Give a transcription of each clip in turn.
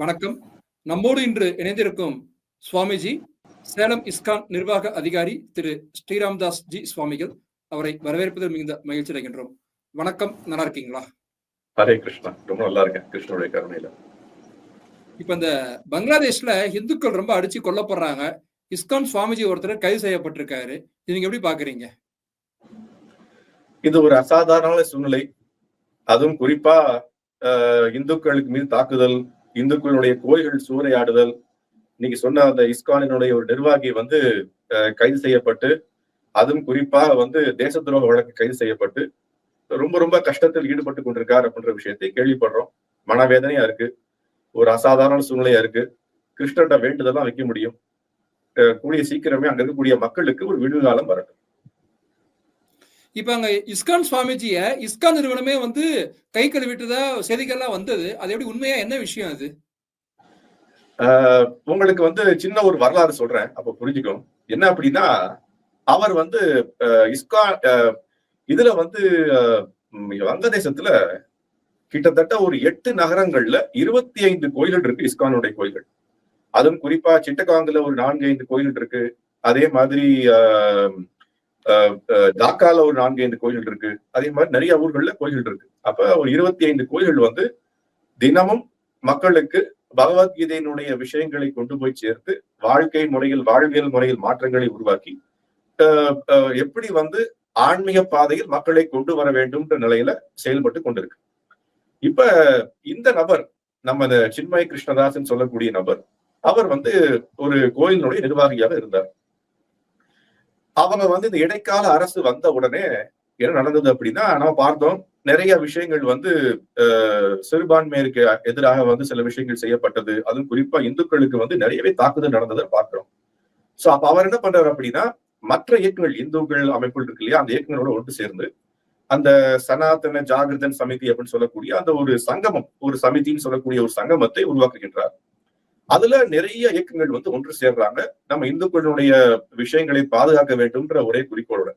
வணக்கம். நம்மோடு இன்று இணைந்திருக்கும் சுவாமிஜி சேலம் இஸ்கான் நிர்வாக அதிகாரி திரு ஸ்ரீராம்தாஸ் ஜி சுவாமிகள் அவரை வரவேற்பதில் மிகுந்த மகிழ்ச்சி அடைகின்றோம். வணக்கம். நல்லா இருக்கீங்களா? ஹரே கிருஷ்ணா. ரொம்ப நல்லா இருக்கேன். கிருஷ்ணனுடைய கருணையில. இப்ப இந்த பங்களாதேஷ்ல இந்துக்கள் ரொம்ப அடிச்சு கொல்லப்படுறாங்க. இஸ்கான் சுவாமிஜி ஒருத்தர் கைது செய்யப்பட்டிருக்காரு. நீங்க எப்படி பாக்குறீங்க? இது ஒரு அசாதாரண சூழ்நிலை. அதுவும் குறிப்பா இந்துக்களுக்கு மீது தாக்குதல் இந்துக்களுடைய கோயில்கள் சூறையாடுதல். நீங்க சொன்ன அந்த இஸ்கானினுடைய ஒரு நிர்வாகி வந்து கைது செய்யப்பட்டு அதுவும் குறிப்பாக வந்து தேச துரோக வழக்கு கைது செய்யப்பட்டு ரொம்ப ரொம்ப கஷ்டத்தில் ஈடுபட்டு கொண்டிருக்கார் அப்படின்ற விஷயத்தை கேள்விப்படுறோம். மனவேதனையா இருக்கு. ஒரு அசாதாரண சூழ்நிலையா இருக்கு. கிருஷ்ணர்கிட்ட வேண்டுதெல்லாம் வைக்க முடியும். கூடிய சீக்கிரமே அங்க இருக்கக்கூடிய மக்களுக்கு ஒரு விடுகாலம் வரட்டும். இப்ப அங்க இஸ்கான் சுவாமிஜிய இஸ்கான் நிறுவனமே வந்து கை கழுவிட்டதா செய்திகள்லாம் வந்தது. அது எப்படி உண்மையா? என்ன விஷயம் அது? உங்களுக்கு வந்து சின்ன ஒரு வரலாறு சொல்றேன். அப்ப புரிஞ்சுக்கும் என்ன அப்படின்னா அவர் வந்து இஸ்கான் இதுல வந்து வங்கதேசத்துல கிட்டத்தட்ட ஒரு எட்டு நகரங்கள்ல இருபத்தி ஐந்து கோயில்கள் இருக்கு இஸ்கானுடைய கோயில்கள். அதுவும் குறிப்பா சிட்டகாங்குல ஒரு நான்கு ஐந்து கோயில்கள் இருக்கு. அதே மாதிரி ஆஹ் டாக்கால ஒரு நான்கு ஐந்து கோயில்கள் இருக்கு. அதே மாதிரி நிறைய ஊர்கள்ல கோயில்கள் இருக்கு. அப்ப ஒரு இருபத்தி ஐந்து கோயில்கள் வந்து தினமும் மக்களுக்கு பகவத்கீதையினுடைய விஷயங்களை கொண்டு போய் சேர்த்து வாழ்க்கை முறையில் வாழ்வியல் முறையில் மாற்றங்களை உருவாக்கி ஆஹ் எப்படி வந்து ஆன்மீக பாதையில் மக்களை கொண்டு வர வேண்டும்ன்ற நிலையில செயல்பட்டு கொண்டிருக்கு. இப்ப இந்த நபர் நம்ம சின்மய கிருஷ்ணதாசன் சொல்லக்கூடிய நபர் அவர் வந்து ஒரு கோயிலினுடைய நிர்வாகியாக இருந்தார். அவங்க வந்து இந்த இடைக்கால அரசு வந்த உடனே என்ன நடந்தது அப்படின்னா நம்ம பார்த்தோம் நிறைய விஷயங்கள் வந்து சிறுபான்மையருக்கு எதிராக வந்து சில விஷயங்கள் செய்யப்பட்டது. அதுவும் குறிப்பா இந்துக்களுக்கு வந்து நிறையவே தாக்குதல் நடந்ததை பார்க்கிறோம். சோ அப்ப அவர் என்ன பண்றாரு அப்படின்னா மற்ற இயக்கங்கள் இந்துக்கள் அமைப்புகள் இருக்கு இல்லையா அந்த இயக்கங்களோட ஒன்று சேர்ந்து அந்த சனாதன ஜாகிரதன் சமிதி அப்படின்னு சொல்லக்கூடிய அந்த ஒரு சங்கமம் ஒரு சமிதின்னு சொல்லக்கூடிய ஒரு சங்கமத்தை உருவாக்குகின்றார். அதுல நிறைய இயக்கங்கள் வந்து ஒன்று சேர்றாங்க. நம்ம இந்துக்களுடைய விஷயங்களை பாதுகாக்க வேண்டும்ன்ற ஒரே குறிக்கோளோட.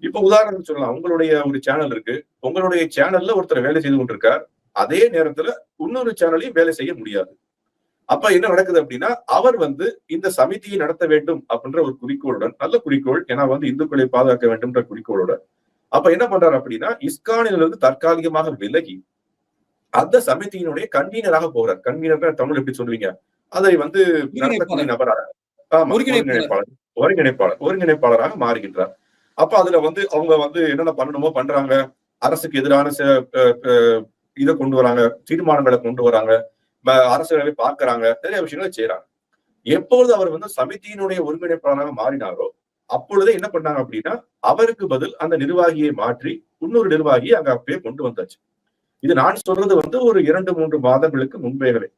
இப்ப உதாரணம் சொல்லலாம். உங்களுடைய ஒரு சேனல் இருக்கு. உங்களுடைய சேனல்ல ஒருத்தர் வேலை செய்து கொண்டிருக்கார். அதே நேரத்துல இன்னொரு சேனலையும் வேலை செய்ய முடியாது. அப்ப என்ன நடக்குது அப்படின்னா அவர் வந்து இந்த சமிதியை நடத்த வேண்டும் அப்படின்ற ஒரு குறிக்கோளுடன் நல்ல குறிக்கோள் ஏன்னா வந்து இந்துக்களை பாதுகாக்க வேண்டும்ன்ற குறிக்கோளோட. அப்ப என்ன பண்றாரு அப்படின்னா இஸ்கானிலிருந்து தற்காலிகமாக விலகி அந்த சமிதியினுடைய கன்வீனராக போறார். கன்வீனர் தமிழ் எப்படி சொல்லுவீங்க? அதை வந்து நடத்தக்கூடிய நபராக ஆமா, ஒருங்கிணைப்பாளர். ஒருங்கிணைப்பாளர். ஒருங்கிணைப்பாளர் ஒருங்கிணைப்பாளராக மாறுகின்றார் அப்ப அதுல வந்து அவங்க வந்து என்னென்ன பண்ணணுமோ பண்றாங்க. அரசுக்கு எதிரான இதை கொண்டு வராங்க தீர்மானங்களை கொண்டு வராங்க. அரசுகளை பார்க்கறாங்க. நிறைய விஷயங்களை செய்யறாங்க எப்பொழுது அவர் வந்து சமிதியினுடைய ஒருங்கிணைப்பாளராக மாறினாரோ அப்பொழுதே என்ன பண்ணாங்க அப்படின்னா அவருக்கு பதில் அந்த நிர்வாகியை மாற்றி இன்னொரு நிர்வாகியை அங்க அப்பயே கொண்டு வந்தாச்சு. இது நான் சொல்றது வந்து ஒரு இரண்டு மூன்று மாதங்களுக்கு முன்பேகவே.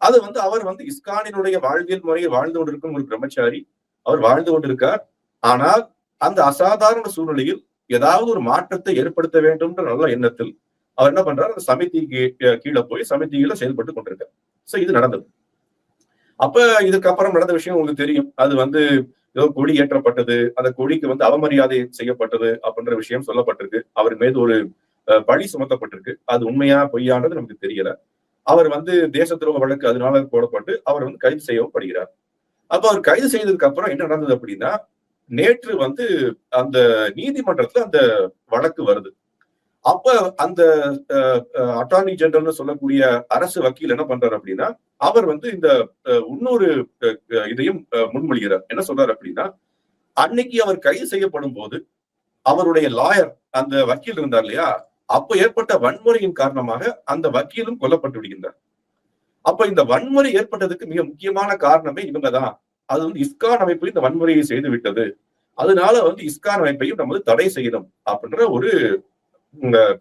அது வந்து அவர் வந்து இஸ்கானினுடைய வாழ்வியல் முறையை வாழ்ந்து கொண்டிருக்கும் ஒரு பிரம்மச்சாரி. அவர் வாழ்ந்து கொண்டிருக்கார். ஆனால் அந்த அசாதாரண சூழ்நிலையில் ஏதாவது ஒரு மாற்றத்தை ஏற்படுத்த வேண்டும்ன்ற நல்ல எண்ணத்தில் அவர் என்ன பண்றாரு? அந்த சமிதிக்கு கீழே போய் சமிதியில செயல்பட்டு கொண்டிருக்கார். சோ இது நடந்தது. அப்ப இதுக்கப்புறம் நடந்த விஷயம் உங்களுக்கு தெரியும். அது வந்து ஏதோ கொடி ஏற்றப்பட்டது. அந்த கொடிக்கு வந்து அவமரியாதை செய்யப்பட்டது அப்படின்ற விஷயம் சொல்லப்பட்டிருக்கு. அவர் மீது ஒரு அஹ், பழி சுமத்தப்பட்டிருக்கு. அது உண்மையா பொய்யான்றது நமக்கு தெரியல. அவர் வந்து தேச துரோக வழக்கு அதனால போடப்பட்டு அவர் வந்து கைது செய்யப்படுகிறார் அப்ப அவர் கைது செய்ததுக்கு அப்புறம் என்ன நடந்தது அப்படின்னா நேற்று வந்து அந்த நீதிமன்றத்துல அந்த வழக்கு வருது. அப்ப அந்த அட்டார்னி ஜெனரல்னு சொல்லக்கூடிய அரசு வக்கீல் என்ன பண்றாரு அப்படின்னா அவர் வந்து இந்த அஹ், இன்னொரு இதையும் அஹ், முன்மொழிகிறார். என்ன சொல்றாரு அப்படின்னா அன்னைக்கு அவர் கைது செய்யப்படும் போது அவருடைய லாயர் அந்த வக்கீல் இருந்தார் இல்லையா அப்ப ஏற்பட்ட வன்முறையின் காரணமாக அந்த வக்கீலும் கொல்லப்பட்டு விடுகின்றார். அப்ப இந்த வன்முறை ஏற்பட்டதுக்கு மிக முக்கியமான காரணமே இவங்கதான் அது வந்து இஸ்கான் அமைப்பு இந்த வன்முறையை செய்து விட்டது. அதனால வந்து இஸ்கான் அமைப்பையும் நம்ம வந்து தடை செய்யணும் அப்படின்ற ஒரு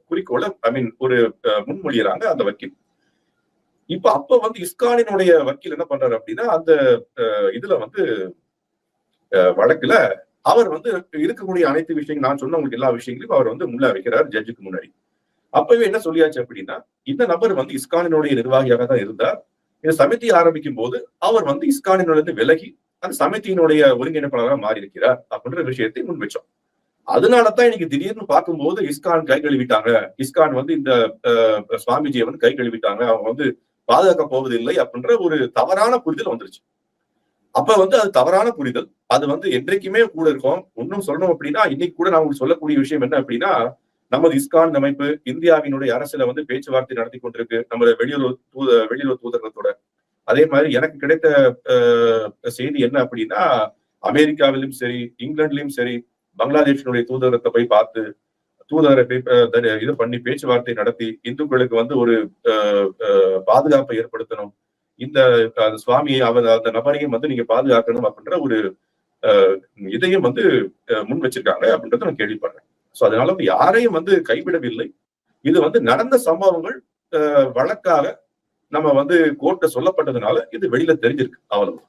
குறிக்கோளை ஐ மீன் ஒரு முன்மொழியிறாங்க முன்மொழியறாங்க அந்த வக்கீல். இப்ப அப்ப வந்து இஸ்கானினுடைய வக்கீல் என்ன பண்றாரு அப்படின்னா அந்த அஹ், இதுல வந்து வழக்குல அவர் வந்து இருக்கக்கூடிய அனைத்து விஷயங்கள் நான் சொன்ன உங்களுக்கு எல்லா விஷயங்களையும் அவர் வந்து முன்ன வைக்கிறார் ஜட்ஜுக்கு முன்னாடி. அப்பவே என்ன சொல்லியாச்சு அப்படின்னா இந்த நபர் வந்து இஸ்கானினுடைய நிர்வாகியாக தான் இருந்தார். இந்த சமிதி ஆரம்பிக்கும் போது அவர் வந்து இஸ்கானினுடைய விலகி அந்த சமிதியினுடைய ஒருங்கிணைப்பாளராக மாறி இருக்கிறார் அப்படின்ற விஷயத்தை முன் வச்சோம். அதனாலதான் இன்னைக்கு திடீர்னு பார்க்கும்போது இஸ்கான் கை கழுவிட்டாங்க. இஸ்கான் வந்து இந்த அஹ், சுவாமிஜியை வந்து கை கழுவிட்டாங்க. அவங்க வந்து பாதுகாக்க போவதில்லை அப்படின்ற ஒரு தவறான புரிதல் வந்துருச்சு. அப்ப வந்து அது தவறான புரிதல். அது வந்து என்றைக்குமே கூட இருக்கும். இன்னும் சொல்லணும் அப்படின்னா இன்னைக்கு கூட நான் சொல்லக்கூடிய விஷயம் என்ன அப்படின்னா நமது இஸ்கான் அமைப்பு இந்தியாவினுடைய அரசுல வந்து பேச்சுவார்த்தை நடத்தி கொண்டிருக்கு. நம்ம வெளியுறவு தூத வெளியுறவு தூதரகத்தோட. அதே மாதிரி எனக்கு கிடைத்த அஹ், செய்தி என்ன அப்படின்னா அமெரிக்காவிலும் சரி இங்கிலாந்துலயும் சரி பங்களாதேஷினுடைய தூதரகத்தை போய் பார்த்து தூதரை இது பண்ணி பேச்சுவார்த்தை நடத்தி இந்துக்களுக்கு வந்து ஒரு அஹ், அஹ், பாதுகாப்பை ஏற்படுத்தணும். இந்த அஹ், சுவாமியை அவர் அந்த நபரையும் வந்து நீங்க பாதுகாக்கணும் அப்படின்ற ஒரு அஹ், இதையும் வந்து முன் வச்சிருக்காங்க அப்படின்றத நான் கேள்விப்படுறேன். சோ அதனால யாரையும் வந்து கைவிடவில்லை. இது வந்து நடந்த சம்பவங்கள் வழக்காக நம்ம வந்து கோர்ட்ட சொல்லப்பட்டதுனால இது வெளியில தெரிஞ்சிருக்கு. அவ்வளவு.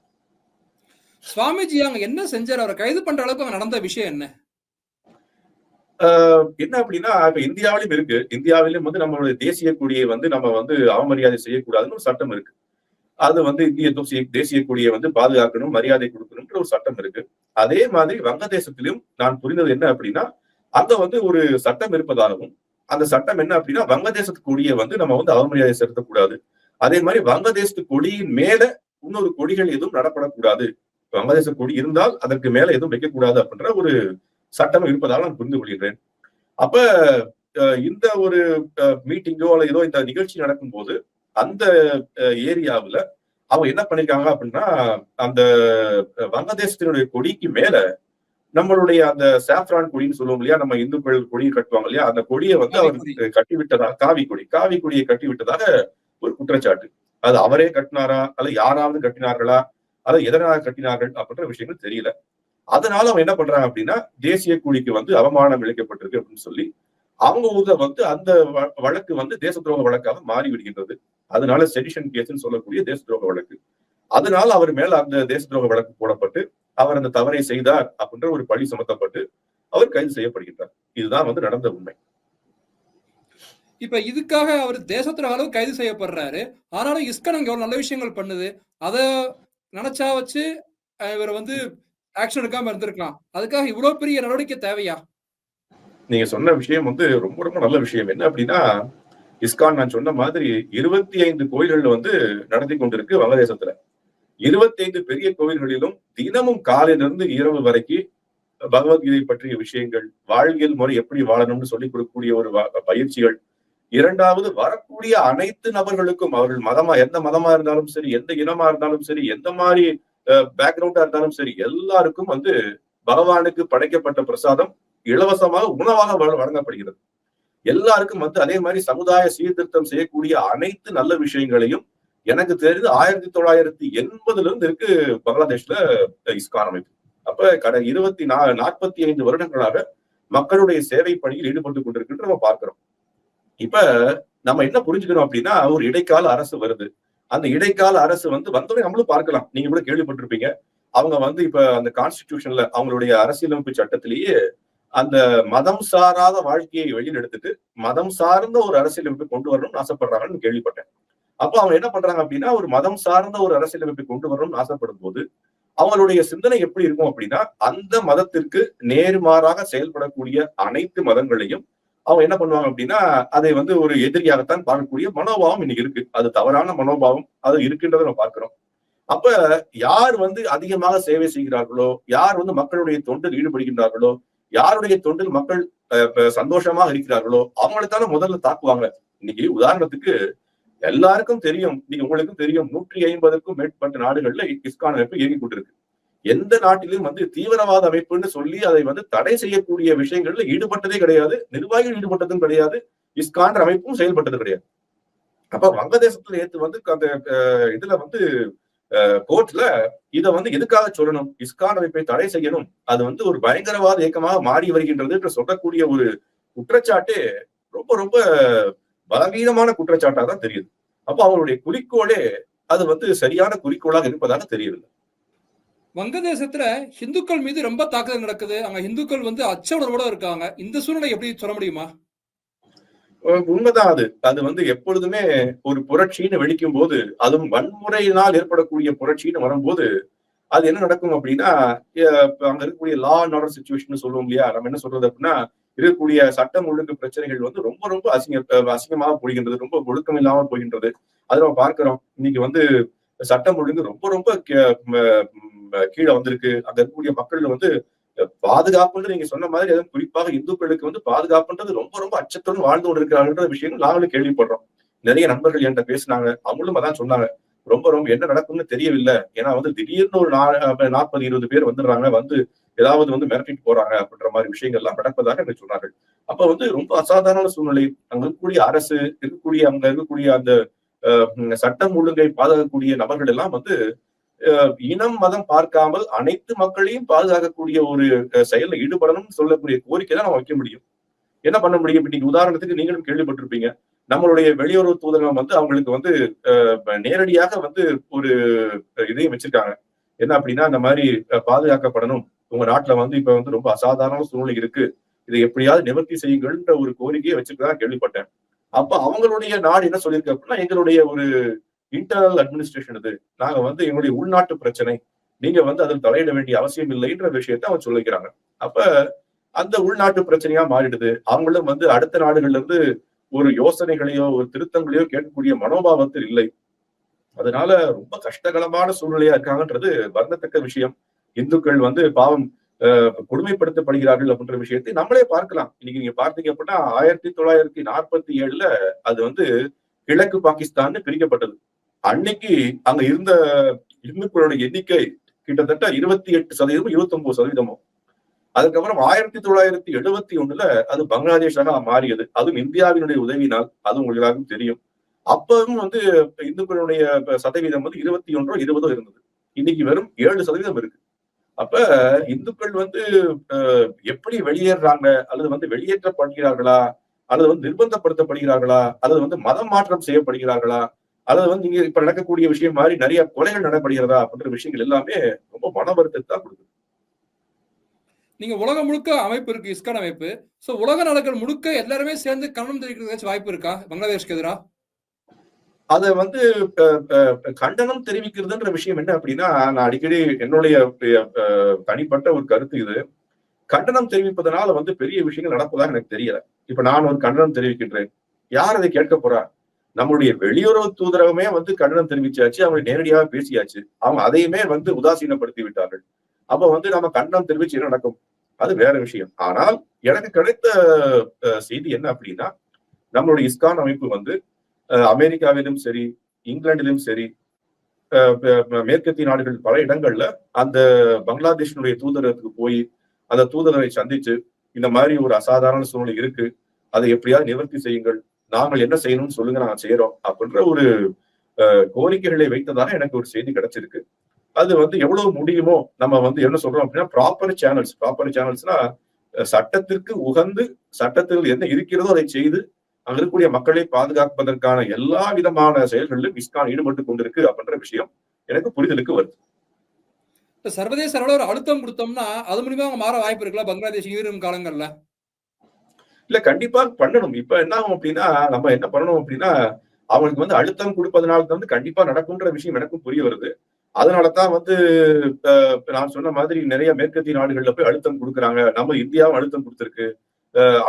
சுவாமிஜி அங்க என்ன செஞ்சாரு? அவரை கைது பண்ற அளவுக்கு நடந்த விஷயம் என்ன? என்ன அப்படின்னா இப்ப இந்தியாவிலும் இருக்கு. இந்தியாவிலும் வந்து நம்மளுடைய தேசிய கொடியை வந்து நம்ம வந்து அவமரியாதை செய்யக்கூடாதுன்னு ஒரு சட்டம் இருக்கு. அது வந்து இந்திய தேசிய தேசிய கொடியை வந்து பாதுகாக்கணும் மரியாதை கொடுக்கணும்ன்ற ஒரு சட்டம் இருக்கு. அதே மாதிரி வங்கதேசத்திலும் நான் புரிந்தது என்ன அப்படின்னா அங்க வந்து ஒரு சட்டம் இருப்பதாகவும் அந்த சட்டம் என்ன அப்படின்னா வங்கதேசத்து கொடியை வந்து நம்ம வந்து அவமரியாதை செலுத்தக்கூடாது. அதே மாதிரி வங்கதேசத்து கொடியின் மேல இன்னொரு கொடிகள் எதுவும் நடப்படக்கூடாது. வங்கதேச கொடி இருந்தால் அதற்கு மேல எதுவும் வைக்கக்கூடாது அப்படின்ற ஒரு சட்டம் இருப்பதாக நான் புரிந்து கொள்கிறேன். அப்ப அஹ், இந்த ஒரு மீட்டிங்கோ அல்ல ஏதோ இந்த நிகழ்ச்சி நடக்கும்போது அந்த ஏரியாவுல அவங்க என்ன பண்ணிருக்காங்க அப்படின்னா அந்த வங்கதேசத்தினுடைய கொடிக்கு மேல நம்மளுடைய அந்த சாஃப்ரான் கொடின்னு சொல்லுவோம் இல்லையா? நம்ம இந்துக்கள் கொடியை கட்டுவாங்க இல்லையா? அந்த கொடியை வந்து அவர் கட்டி விட்டதாக காவி கொடி காவி கொடியை கட்டி விட்டதாக ஒரு குற்றச்சாட்டு. அது அவரே கட்டினாரா? அல்ல யாராவது கட்டினார்களா? அல்லது எதனால கட்டினார்கள்? அப்படின்ற விஷயங்கள் தெரியல. அதனால அவங்க என்ன பண்றாங்க அப்படின்னா தேசிய கொடிக்கு வந்து அவமானம் இழைக்கப்பட்டிருக்கு அப்படின்னு சொல்லி அவங்க ஊர்ல வந்து அந்த வ- வழக்கு வந்து தேச துரோக வழக்காக மாறி விடுகின்றது அதனால செடிஷன் கேஸ்ன்னு சொல்லக்கூடிய தேச துரோக வழக்கு. அதனால அவர் மேல அந்த தேச துரோக வழக்கு போடப்பட்டு அவர் அந்த தவறை செய்தார் அப்படின்ற ஒரு பழி சுமத்தப்பட்டு அவர் கைது செய்யப்படுகின்றார். இதுதான் வந்து நடந்த உண்மை. இப்ப இதுக்காக அவர் தேசத்துல அளவு கைது செய்யப்படுறாரு. ஆனாலும் இஸ்கன் அங்க எவ்வளவு நல்ல விஷயங்கள் பண்ணுது. அத நினைச்சா வச்சு இவரை வந்து ஆக்ஷன் எடுக்காம இருந்திருக்கலாம். அதுக்காக இவ்வளவு பெரிய நடவடிக்கை தேவையா? நீங்க சொன்ன விஷயம் வந்து ரொம்ப ரொம்ப நல்ல விஷயம். என்ன அப்படின்னா இஸ்கான் நான் சொன்ன மாதிரி இருபத்தி ஐந்து கோயில்கள் வந்து நடத்தி கொண்டிருக்கு வங்கதேசத்துல. இருபத்தி ஐந்து பெரிய கோயில்களிலும் தினமும் காலையிலிருந்து இரவு வரைக்கும் பகவத்கீதை பற்றிய விஷயங்கள் வாழ்வியல் முறை எப்படி வாழணும்னு சொல்லிக் கொடுக்கக்கூடிய ஒரு வ- பயிற்சிகள். இரண்டாவது வரக்கூடிய அனைத்து நபர்களுக்கும் அவர்கள் மதமா எந்த மதமா இருந்தாலும் சரி எந்த இனமா இருந்தாலும் சரி எந்த மாதிரி பேக்ரவுண்டா இருந்தாலும் சரி எல்லாருக்கும் வந்து பகவானுக்கு படைக்கப்பட்ட பிரசாதம் இலவசமாக உணவாக வழங்கப்படுகிறது. எல்லாருக்கும் வந்து அதே மாதிரி சமுதாய சீர்திருத்தம் செய்யக்கூடிய அனைத்து நல்ல விஷயங்களையும் எனக்கு தெரிந்து ஆயிரத்தி தொள்ளாயிரத்தி எண்பதுல இருந்து இருக்கு பங்களாதேஷ்ல இஸ்கான் அமைப்பு. அப்ப கடை இருபத்தி நா நாற்பத்தி ஐந்து வருடங்களாக மக்களுடைய சேவை பணியில் ஈடுபட்டு கொண்டிருக்கின்ற நம்ம பார்க்கிறோம். இப்ப நம்ம என்ன புரிஞ்சுக்கணும் அப்படின்னா ஒரு இடைக்கால அரசு வருது. அந்த இடைக்கால அரசு வந்து வந்தோடனே நம்மளும் பார்க்கலாம். நீங்க கூட கேள்விப்பட்டிருப்பீங்க. அவங்க வந்து இப்ப அந்த கான்ஸ்டிடியூஷன்ல அவங்களுடைய அரசியலமைப்பு சட்டத்திலேயே அந்த மதம் சாராத வாழ்க்கையை வெளியில் எடுத்துட்டு மதம் சார்ந்த ஒரு அரசியலமைப்பை கொண்டு வரணும்னு ஆசைப்படுறாங்கன்னு கேள்விப்பட்டேன். அப்போ அவங்க என்ன பண்றாங்க அப்படின்னா ஒரு மதம் சார்ந்த ஒரு அரசியலமைப்பை கொண்டு வரணும்னு ஆசைப்படும் போது அவங்களுடைய சிந்தனை எப்படி இருக்கும் அப்படின்னா அந்த மதத்திற்கு நேர்மாறாக செயல்படக்கூடிய அனைத்து மதங்களையும் அவங்க என்ன பண்ணுவாங்க அப்படின்னா அதை வந்து ஒரு எதிரியாகத்தான் பார்க்கக்கூடிய மனோபாவம் இன்னைக்கு இருக்கு. அது தவறான மனோபாவம் அது இருக்கின்றதை நம்ம பார்க்கிறோம். அப்ப யார் வந்து அதிகமாக சேவை செய்கிறார்களோ யார் வந்து மக்களுடைய தொண்டில் ஈடுபடுகின்றார்களோ யாருடைய தொண்டில் மக்கள் சந்தோஷமாக இருக்கிறார்களோ அவங்களைத்தானே முதல்ல தாக்குவாங்க. இன்னைக்கு உதாரணத்துக்கு எல்லாருக்கும் தெரியும் நீங்க உங்களுக்கும் தெரியும் நூற்றி ஐம்பதுக்கும் மேற்பட்ட நாடுகள்ல இஸ்கான் அமைப்பு இயங்கி கொண்டிருக்கு. எந்த நாட்டிலும் வந்து தீவிரவாத அமைப்புன்னு சொல்லி அதை வந்து தடை செய்யக்கூடிய விஷயங்கள்ல ஈடுபட்டதே கிடையாது. நிர்வாகிகள் ஈடுபட்டதும் கிடையாது. இஸ்கான் அமைப்பும் செயல்பட்டது கிடையாது. அப்ப வங்கதேசத்துல ஏத்து வந்து அந்த இதுல வந்து கோர்ட்ல இத வந்து எதுக்காக சொல்லணும்? இஸ்கான் அமைப்பை தடை செய்யணும். அது வந்து ஒரு பயங்கரவாத இயக்கமாக மாறி வருகின்றது என்று சொல்லக்கூடிய ஒரு குற்றச்சாட்டு ரொம்ப ரொம்ப பலவீனமான குற்றச்சாட்டா தான் தெரியுது. அப்ப அவங்களுடைய குறிக்கோளே அது வந்து சரியான குறிக்கோளாக இருப்பதாக தெரியவில்லை. வங்கதேசத்துல இந்துக்கள் மீது ரொம்ப தாக்குதல் நடக்குது. அங்க இந்துக்கள் வந்து அச்ச உணர்வோட இருக்காங்க. இந்த சூழ்நிலை எப்படி சொல்ல முடியுமா? உண்மைதான் அது. அது வந்து எப்பொழுதுமே ஒரு புரட்சின்னு வெடிக்கும் போது அதுவும் வன்முறையினால் ஏற்படக்கூடிய புரட்சின்னு வரும்போது அது என்ன நடக்கும் அப்படின்னா அங்க இருக்கக்கூடிய லா அண்ட் ஆர்டர் சுச்சுவேஷன் சொல்லுவோம் இல்லையா? நம்ம என்ன சொல்றது அப்படின்னா இருக்கக்கூடிய சட்டம் ஒழுங்கு பிரச்சனைகள் வந்து ரொம்ப ரொம்ப அசிங்க அசிங்கமாக போகின்றது ரொம்ப ஒழுக்கம் இல்லாமல் போகின்றது. அதை நம்ம பார்க்கிறோம். இன்னைக்கு வந்து சட்டம் ஒழுங்கு ரொம்ப ரொம்ப கீழே வந்திருக்கு. அங்க இருக்கக்கூடிய மக்கள் வந்து பாதுகாப்புன்றது நீங்க சொன்ன மாதிரி அதுவும் குறிப்பாக இந்துக்களுக்கு வந்து பாதுகாப்புன்றது ரொம்ப ரொம்ப அச்சத்துடன் வாழ்ந்து கொண்டு இருக்கிறாங்கன்ற விஷயம் நாங்களும் கேள்விப்படுறோம். நிறைய நண்பர்கள் என்கிட்ட பேசினாங்க. அவங்களும் அதான் சொன்னாங்க. ரொம்ப ரொம்ப என்ன நடக்கும்னு தெரியவில்லை. ஏன்னா வந்து திடீர்னு ஒரு நா- நாற்பது இருபது பேர் வந்துடுறாங்க. வந்து ஏதாவது வந்து மிரட்டிட்டு போறாங்க அப்படின்ற மாதிரி விஷயங்கள் எல்லாம் நடப்பதாக எனக்கு சொன்னார்கள். அப்ப வந்து ரொம்ப அசாதாரண சூழ்நிலை. அங்க இருக்கக்கூடிய அரசு இருக்கக்கூடிய அங்க இருக்கக்கூடிய அந்த சட்டம் ஒழுங்கை பாதுகாக்கக்கூடிய நபர்கள் எல்லாம் வந்து இனம் மதம் பார்க்காமல் அனைத்து மக்களையும் பாதுகாக்கக்கூடிய ஒரு செயலில் ஈடுபடணும்னு சொல்லக்கூடிய கோரிக்கை தான் நம்ம வைக்க முடியும். என்ன பண்ண முடியும்? இப்ப நீங்க உதாரணத்துக்கு நீங்களும் கேள்விப்பட்டிருப்பீங்க. நம்மளுடைய வெளியுறவு தூதரகம் வந்து அவங்களுக்கு வந்து நேரடியாக வந்து ஒரு இதையும் வச்சிருக்காங்க. என்ன அப்படின்னா இந்த மாதிரி பாதுகாக்கப்படணும். உங்க நாட்டுல வந்து இப்ப வந்து ரொம்ப அசாதாரண சூழ்நிலை இருக்கு. இதை எப்படியாவது நிவர்த்தி செய்யுங்கள்ன்ற ஒரு கோரிக்கையை வச்சிருக்கதா கேள்விப்பட்டேன். அப்ப அவங்களுடைய நாடு என்ன சொல்லியிருக்கு அப்படின்னா எங்களுடைய ஒரு இன்டர்னல் அட்மினிஸ்ட்ரேஷன் இது. நாங்க வந்து எங்களுடைய உள்நாட்டு பிரச்சனை. நீங்க வந்து அதில் தலையிட வேண்டிய அவசியம் இல்லைன்ற விஷயத்த அவன் சொல்லிக்கிறாங்க. அப்ப அந்த உள்நாட்டு பிரச்சனையா மாறிடுது. அவங்களும் வந்து அடுத்த நாடுகள்ல இருந்து ஒரு யோசனைகளையோ ஒரு திருத்தங்களையோ கேட்கக்கூடிய மனோபாவத்தில் இல்லை. அதனால ரொம்ப கஷ்டகரமான சூழ்நிலையா இருக்காங்கன்றது வருந்தத்தக்க விஷயம். இந்துக்கள் வந்து பாவம் கொடுமைப்படுத்தப்படுகிறார்கள் அப்படின்ற விஷயத்தை நம்மளே பார்க்கலாம். இன்னைக்கு நீங்க பார்த்தீங்க அப்படின்னா ஆயிரத்தி தொள்ளாயிரத்தி நாற்பத்தி ஏழுல அது வந்து கிழக்கு பாகிஸ்தான் பிரிக்கப்பட்டது. அன்னைக்கு அங்க இருந்த இந்துக்களோட எண்ணிக்கை கிட்டத்தட்ட இருபத்தி எட்டு சதவீதமும் இருபத்தி ஒன்பது சதவீதமும். அதுக்கப்புறம் ஆயிரத்தி தொள்ளாயிரத்தி எழுபத்தி ஒண்ணுல அது பங்களாதேஷாக மாறியது. அதுவும் இந்தியாவினுடைய உதவினால் அது உங்களுக்கு எல்லாருக்கும் தெரியும். அப்பவும் வந்து இந்துக்களுடைய சதவீதம் வந்து இருபத்தி ஒன்றோ இருபதோ இருந்தது. இன்னைக்கு வெறும் ஏழு சதவீதம் இருக்கு. அப்ப இந்துக்கள் வந்து எப்படி வெளியேறாங்க? அல்லது வந்து வெளியேற்றப்படுகிறார்களா? அல்லது வந்து நிர்பந்தப்படுத்தப்படுகிறார்களா? அல்லது வந்து மதம் மாற்றம் செய்யப்படுகிறார்களா? அல்லது வந்து இங்க இப்ப நடக்கக்கூடிய விஷயம் மாதிரி நிறைய கொலைகள் நடைபெறுகிறதா அப்படின்ற விஷயங்கள் எல்லாமே ரொம்ப மன வருத்தத்தை தான் கொடுக்குது. நீங்க உலகம் முழுக்க அமைப்பு இருக்கு இஸ்கான் அமைப்பு. சோ உலக நாடுகள் முழுக்க எல்லாருமே சேர்ந்து கண்டனம் தெரிவிக்கிறதுக்கு வாய்ப்பு இருக்கா? பங்களாதேஷ்க்கு எதிராக அதை வந்து கண்டனம் தெரிவிக்கிறதுன்ற விஷயம் என்ன அப்படின்னா நான் அடிக்கடி என்னுடைய தனிப்பட்ட ஒரு கருத்து இது. கண்டனம் தெரிவிப்பதனால வந்து பெரிய விஷயங்கள் நடப்பதாக எனக்கு தெரியல. இப்ப நான் ஒரு கண்டனம் தெரிவிக்கின்றேன். யார் அதை கேட்க போறா? நம்மளுடைய வெளியுறவு தூதரகமே வந்து கண்டனம் தெரிவிச்சாச்சு அவங்க நேரடியாக பேசியாச்சு. அவங்க அதையுமே வந்து உதாசீனப்படுத்தி விட்டார்கள். அப்ப வந்து நம்ம கண்டனம் தெரிவிச்சு என்ன நடக்கும்? அது வேற விஷயம். ஆனால் எனக்கு கிடைத்த செய்தி என்ன அப்படின்னா நம்மளுடைய இஸ்கான் அமைப்பு வந்து அஹ் அமெரிக்காவிலும் சரி இங்கிலாந்திலும் சரி அஹ் மேற்கத்திய நாடுகள் பல இடங்கள்ல அந்த பங்களாதேஷனுடைய தூதரகத்துக்கு போய் அந்த தூதரரை சந்திச்சு இந்த மாதிரி ஒரு அசாதாரண சூழ்நிலை இருக்கு அதை எப்படியாவது நிவர்த்தி செய்யுங்கள் நாங்கள் என்ன செய்யணும்னு சொல்லுங்க நாங்க செய்யறோம் அப்படின்ற ஒரு அஹ், கோரிக்கைகளை வைத்ததாக எனக்கு ஒரு செய்தி கிடைச்சிருக்கு. அது வந்து எவ்வளவு முடியுமோ நம்ம வந்து என்ன சொல்றோம் அப்படின்னா ப்ராப்பர் சேனல்ஸ் ப்ராப்பர் சேனல்ஸ்னா சட்டத்திற்கு உகந்து சட்டத்தில் என்ன இருக்கிறதோ அதை செய்து அங்க இருக்கக்கூடிய மக்களை பாதுகாப்பதற்கான எல்லா விதமான செயல்களிலும் இஸ்கான் ஈடுபட்டு கொண்டிருக்கு அப்படின்ற விஷயம் எனக்கு புரிதலுக்கு வருது. இப்ப சர்வதேச அளவில் ஒரு அழுத்தம் கொடுத்தோம்னா அது மூலியமா அவங்க மாற வாய்ப்பு இருக்குல்ல பங்களாதேஷ் ஈரும் காலங்கள்ல? இல்ல கண்டிப்பா பண்ணணும். இப்ப என்ன ஆகும் அப்படின்னா நம்ம என்ன பண்ணணும் அப்படின்னா அவங்களுக்கு வந்து அழுத்தம் கொடுப்பதனால வந்து கண்டிப்பா நடக்கும்ன்ற விஷயம் எனக்கும் புரிய வருது. அதனாலதான் வந்து நான் சொன்ன மாதிரி நிறைய மேற்கத்திய நாடுகள்ல போய் அழுத்தம் கொடுக்குறாங்க. நம்ம இந்தியாவும் அழுத்தம் கொடுத்துருக்கு.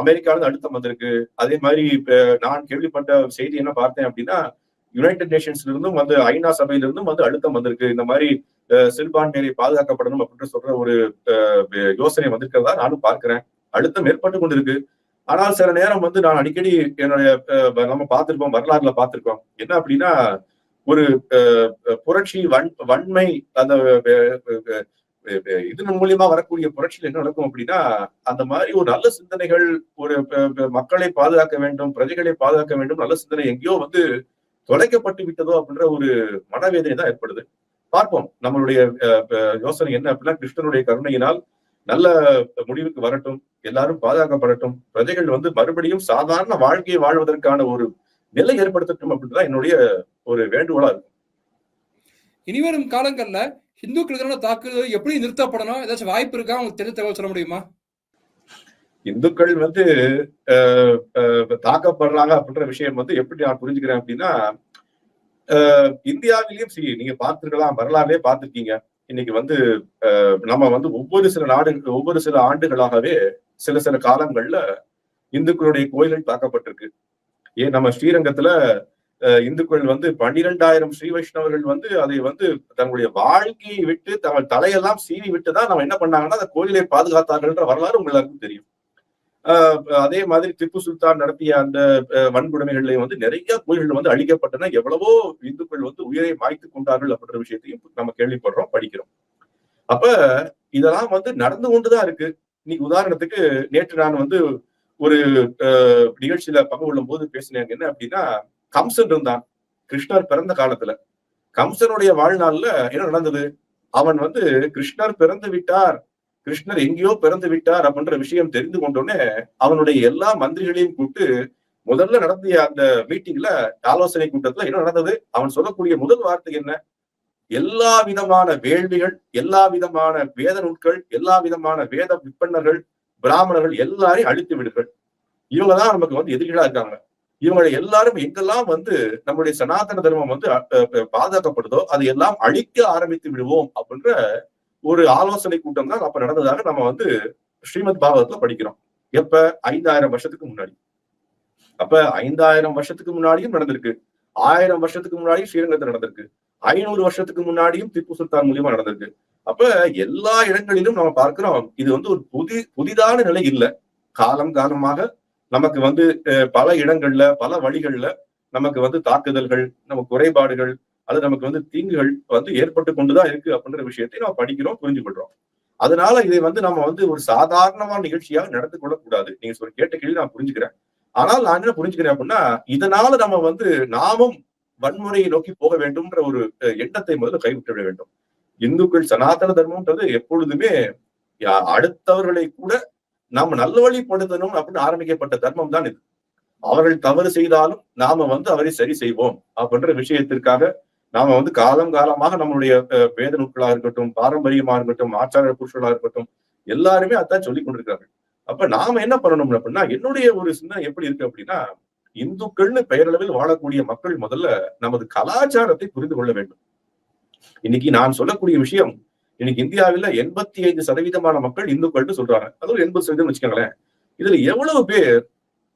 அமெரிக்காவில அழுத்தம் வந்திருக்கு. அதே மாதிரி இப்ப நான் கேள்விப்பட்ட செய்தி என்ன பார்த்தேன் அப்படின்னா யுனைடெட் நேஷன்ஸ்ல இருந்தும் வந்து ஐநா சபையில இருந்தும் வந்து அழுத்தம் வந்திருக்கு. இந்த மாதிரி சிறுபான்மையை பாதுகாக்கப்படணும் அப்படின்னு சொல்ற ஒரு யோசனை வந்திருக்கிறதா நானும் பார்க்கிறேன். அழுத்தம் ஏற்பட்டு கொண்டிருக்கு. ஆனால் சில நேரம் வந்து நான் அடிக்கடி என்னுடைய நம்ம பார்த்திருப்போம் வரலாறுல பார்த்திருக்கோம். என்ன அப்படின்னா ஒரு அஹ், புரட்சி வன் வன்மை அந்த இதன் மூலியமா வரக்கூடிய புரட்சியில் என்ன நடக்கும் அப்படின்னா அந்த மாதிரி ஒரு நல்ல சிந்தனைகள் ஒரு மக்களை பாதுகாக்க வேண்டும் பிரஜைகளை பாதுகாக்க வேண்டும் நல்ல சிந்தனை எங்கேயோ வந்து தொலைக்கப்பட்டு விட்டதோ அப்படின்ற ஒரு மனவேதனை தான் ஏற்படுது. பார்ப்போம் நம்மளுடைய யோசனை என்ன அப்படின்னா கிருஷ்ணனுடைய கருணையினால் நல்ல முடிவுக்கு வரட்டும் எல்லாரும் பாதுகாக்கப்படட்டும். பிரஜைகள் வந்து மறுபடியும் சாதாரண வாழ்க்கையை வாழ்வதற்கான ஒரு நிலை ஏற்படுத்தட்டும் அப்படின்றதான் என்னுடைய ஒரு வேண்டுகோளா இருக்கும். இனிவரும் காலங்கள்ல இந்துக்களுக்கு எதிரான தாக்குதல் எப்படி நிறுத்தப்படணும்? ஏதாச்சும் வாய்ப்பு இருக்கா? உங்களுக்கு தெரிஞ்ச தகவல் சொல்ல முடியுமா? இந்துக்கள் வந்து தாக்கப்படுறாங்க அப்படின்ற விஷயம் வந்து எப்படி நான் புரிஞ்சுக்கிறேன் அப்படின்னா இந்தியாவிலையும் சரி நீங்க பார்த்திருக்கலாம் வரலாறுலயே பார்த்திருக்கீங்க. இன்னைக்கு வந்து நம்ம வந்து ஒவ்வொரு சில நாடு ஒவ்வொரு சில ஆண்டுகளாகவே சில சில காலங்கள்ல இந்துக்களுடைய கோயில்கள் தாக்கப்பட்டிருக்கு. ஏன் நம்ம ஸ்ரீரங்கத்துல அஹ், இந்துக்கள் வந்து பன்னிரெண்டாயிரம் ஸ்ரீ வைஷ்ணவர்கள் வந்து அதை வந்து தங்களுடைய வாழ்க்கையை விட்டு தங்கள் தலையெல்லாம் சீவி விட்டு தான் நம்ம என்ன பண்ணாங்கன்னா அந்த கோயிலை பாதுகாத்தார்கள்ன்ற வரலாறு உங்களுக்கு தெரியும். அதே மாதிரி திப்பு சுல்தான் நடத்திய அந்த அஹ், வந்து நிறைய கோயில்கள் வந்து அழிக்கப்பட்டன. எவ்வளவோ இந்துக்கள் வந்து உயிரை மாய்த்து கொண்டார்கள் அப்படின்ற விஷயத்தையும் நம்ம கேள்விப்படுறோம் படிக்கிறோம். அப்ப இதெல்லாம் வந்து நடந்து கொண்டுதான் இருக்கு. இன்னைக்கு உதாரணத்துக்கு நேற்று நான் வந்து ஒரு நிகழ்ச்சியில பங்கு கொள்ளும் போது பேசினேன். என்ன அப்படின்னா கம்சன் இருந்தான். கிருஷ்ணர் பிறந்த காலத்துல. கம்சனுடைய வாழ்நாள்ல என்ன நடந்தது? அவன் வந்து கிருஷ்ணர் பிறந்து விட்டார். கிருஷ்ணர் எங்கேயோ பிறந்து விட்டார் அப்படின்ற விஷயம் தெரிந்து கொண்டோடனே அவனுடைய எல்லா மந்திரிகளையும் கூப்பிட்டு முதல்ல நடத்திய அந்த மீட்டிங்ல ஆலோசனை கூட்டத்துல என்ன நடந்தது? அவன் சொல்லக்கூடிய முதல் வார்த்தை என்ன? எல்லா விதமான வேள்விகள் எல்லா விதமான வேத நூட்கள் எல்லா விதமான வேத விற்பனர்கள் பிராமணர்கள் எல்லாரையும் அழித்து விடுங்கள். இவங்கதான் நமக்கு வந்து எதிரிகளா இருக்காங்க. இவங்களை எல்லாரும் எங்கெல்லாம் வந்து நம்முடைய சனாதன தர்மம் வந்து பாதுகாக்கப்படுதோ அதை எல்லாம் அழிக்க ஆரம்பித்து விடுவோம் அப்படின்ற ஒரு ஆலோசனை கூட்டம் தான் அப்ப நடந்ததாக நம்ம வந்து ஸ்ரீமத் பாகவத்ல படிக்கிறோம். எப்ப? ஐந்தாயிரம் வருஷத்துக்கு முன்னாடி. அப்ப ஐந்தாயிரம் வருஷத்துக்கு முன்னாடியும் நடந்திருக்கு. ஆயிரம் வருஷத்துக்கு முன்னாடியும் ஸ்ரீரங்கத்தில் நடந்திருக்கு. ஐநூறு வருஷத்துக்கு முன்னாடியும் திப்பு சுல்தான் மூலியமா நடந்திருக்கு. அப்ப எல்லா இடங்களிலும் நம்ம பார்க்கிறோம் இது வந்து ஒரு புதி புதிதான நிலை இல்ல. காலம் காலமாக நமக்கு வந்து அஹ், பல இடங்கள்ல பல வழிகள்ல நமக்கு வந்து தாக்குதல்கள் நம்ம குறைபாடுகள் அது நமக்கு வந்து தீங்குகள் வந்து ஏற்பட்டு கொண்டுதான் இருக்கு அப்படின்ற விஷயத்தை நம்ம படிக்கிறோம் புரிஞ்சு கொள்றோம் அதனால இதை வந்து நம்ம வந்து ஒரு சாதாரணமான நிகழ்ச்சியாக நடந்து கொள்ளக்கூடாது. நீங்க சொல்லி கேட்ட கேள்வி நான் புரிஞ்சுக்கிறேன். ஆனால் நான் என்ன புரிஞ்சுக்கிறேன் அப்படின்னா இதனால நம்ம வந்து நாமும் வன்முறையை நோக்கி போக வேண்டும்ன்ற ஒரு எண்ணத்தை முதல்ல கைவிட்டு விட வேண்டும். இந்துக்கள் சனாதன தர்மம்ன்றது எப்பொழுதுமே யா- அடுத்தவர்களை கூட நாம நல்வழிப்படுத்தணும் அப்படின்னு ஆரம்பிக்கப்பட்ட தர்மம் தான் இது. அவர்கள் தவறு செய்தாலும் நாம வந்து அவரை சரி செய்வோம் அப்படின்ற விஷயத்திற்காக நாம வந்து காலம் காலமாக நம்மளுடைய வேத நூல்களாக இருக்கட்டும் பாரம்பரியமா இருக்கட்டும் ஆச்சார புருஷர்களா இருக்கட்டும் எல்லாருமே அதான் சொல்லிக் கொண்டிருக்கிறார்கள். அப்ப நாம என்ன பண்ணணும் அப்படின்னா என்னுடைய ஒரு சின்ன எப்படி இருக்கு அப்படின்னா இந்துக்கள்னு பெயரளவில் வாழக்கூடிய மக்கள் முதல்ல நமது கலாச்சாரத்தை புரிந்து கொள்ள வேண்டும். இன்னைக்கு நான் சொல்லக்கூடிய விஷயம் இன்னைக்கு இந்தியாவில எண்பத்தி ஐந்து சதவீதமான மக்கள் இந்துக்கள்னு சொல்றாங்க. அதாவது எண்பது சதவீதம் வச்சுக்கோங்களேன். இதுல எவ்வளவு பேர்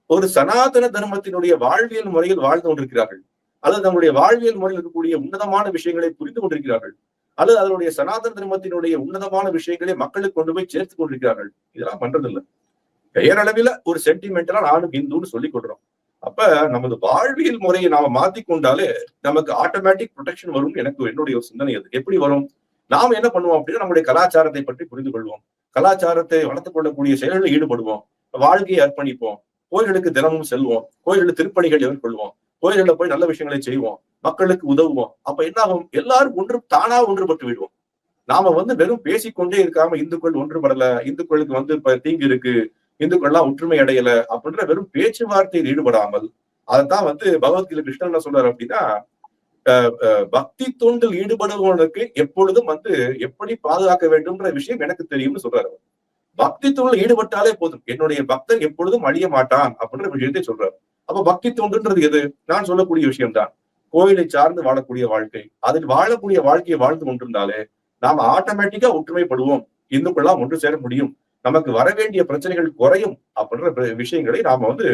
ஒரு சனாதன தர்மத்தினுடைய வாழ்வியல் முறையில் வாழ்ந்து கொண்டிருக்கிறார்கள்? அல்லது நம்முடைய வாழ்வியல் முறையில் இருக்கக்கூடிய உன்னதமான விஷயங்களை புரிந்து கொண்டிருக்கிறார்கள். அல்லது அதனுடைய சனாதன தர்மத்தினுடைய உன்னதமான விஷயங்களை மக்களுக்கு கொண்டு போய் சேர்த்து கொண்டிருக்கிறார்கள். இதெல்லாம் பண்றதில்லை. பெயரளவில ஒரு சென்டிமெண்டலா நானும் இந்துன்னு சொல்லிக் கொடுறோம் அப்ப நமது வாழ்வியல் முறையை நாம மாத்தி கொண்டாலே நமக்கு ஆட்டோமேட்டிக் ப்ரொடெக்ஷன் வரும் எனக்கு என்னுடைய ஒரு சிந்தனை அது. எப்படி வரும்? நாம என்ன பண்ணுவோம் அப்படின்னா நம்முடைய கலாச்சாரத்தை பற்றி புரிந்து கொள்வோம். கலாச்சாரத்தை வளர்த்துக் கொள்ளக்கூடிய செயல்களில் ஈடுபடுவோம். வாழ்க்கையை அர்ப்பணிப்போம். கோயில்களுக்கு தினமும் செல்வோம். கோயில்களில் திருப்பணிகள் எதிர்கொள்வோம். கோயில்களில் போய் நல்ல விஷயங்களை செய்வோம் மக்களுக்கு உதவுவோம். அப்ப என்ன ஆகும் எல்லாரும் ஒன்று தானா ஒன்றுபட்டு விடுவோம் நாம வந்து வெறும் பேசிக்கொண்டே இருக்காம இந்துக்கள் ஒன்றுபடல இந்துக்களுக்கு வந்து இப்ப தீங்கு இருக்கு இந்துக்கள்லாம் ஒற்றுமை அடையல அப்படின்ற வெறும் பேச்சுவார்த்தையில் ஈடுபடாமல் அதைத்தான் வந்து பகவத்கீதை கிருஷ்ணன் என்ன சொல்றாரு அப்படின்னா அஹ், அஹ், பக்தி தூண்டில் ஈடுபடுபவனுக்கு எப்பொழுதும் வந்து எப்படி பாதுகாக்க வேண்டும்ன்ற விஷயம் எனக்கு தெரியும்னு சொல்றாரு பக்தி தூண்டில் ஈடுபட்டாலே போதும். என்னுடைய பக்தன் எப்பொழுதும் அழிய மாட்டான் அப்படின்ற விஷயத்தை சொல்றாரு. அப்ப பக்தி தொண்டுன்றது எது? நான் சொல்லக்கூடிய விஷயம்தான். கோயிலை சார்ந்து வாழக்கூடிய வாழ்க்கை. அதில் வாழக்கூடிய வாழ்க்கையை வாழ்ந்து கொண்டிருந்தாலே நாம ஆட்டோமேட்டிக்கா ஒற்றுமைப்படுவோம். இந்துக்கள்லாம் ஒன்று சேர முடியும். நமக்கு வர வேண்டிய பிரச்சனைகள் குறையும் அப்படின்ற விஷயங்களை நாம வந்து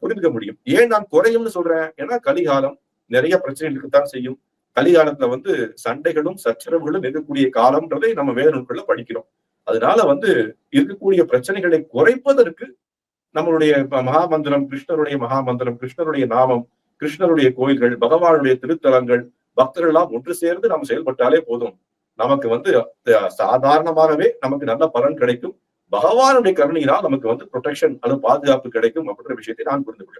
புரிந்துக்க முடியும். ஏன் நான் குறையும்னு சொல்றேன்? ஏன்னா கலிகாலம் நிறைய பிரச்சனைகள் இருக்கத்தான் செய்யும். கலிகாலத்துல வந்து சண்டைகளும் சச்சரவுகளும் இருக்கக்கூடிய காலம்ன்றதை நம்ம வேத நூல்களில் படிக்கிறோம். அதனால வந்து இருக்கக்கூடிய பிரச்சனைகளை குறைப்பதற்கு நம்மளுடைய மகாமந்திரம் கிருஷ்ணருடைய மகாமந்திரம் கிருஷ்ணருடைய நாமம் கிருஷ்ணருடைய கோயில்கள் பகவானுடைய திருத்தலங்கள் பக்தர்கள் எல்லாம் ஒன்று சேர்ந்து நம்ம செயல்பட்டாலே போதும். நமக்கு வந்து சாதாரணமாகவே நமக்கு நல்ல பலன் கிடைக்கும். பகவானுடைய கருணையினால் நமக்கு வந்து ப்ரொடெக்ஷன் அது பாதுகாப்பு கிடைக்கும் அப்படின்ற விஷயத்தை நான் புரிந்து கொள்கிறேன்.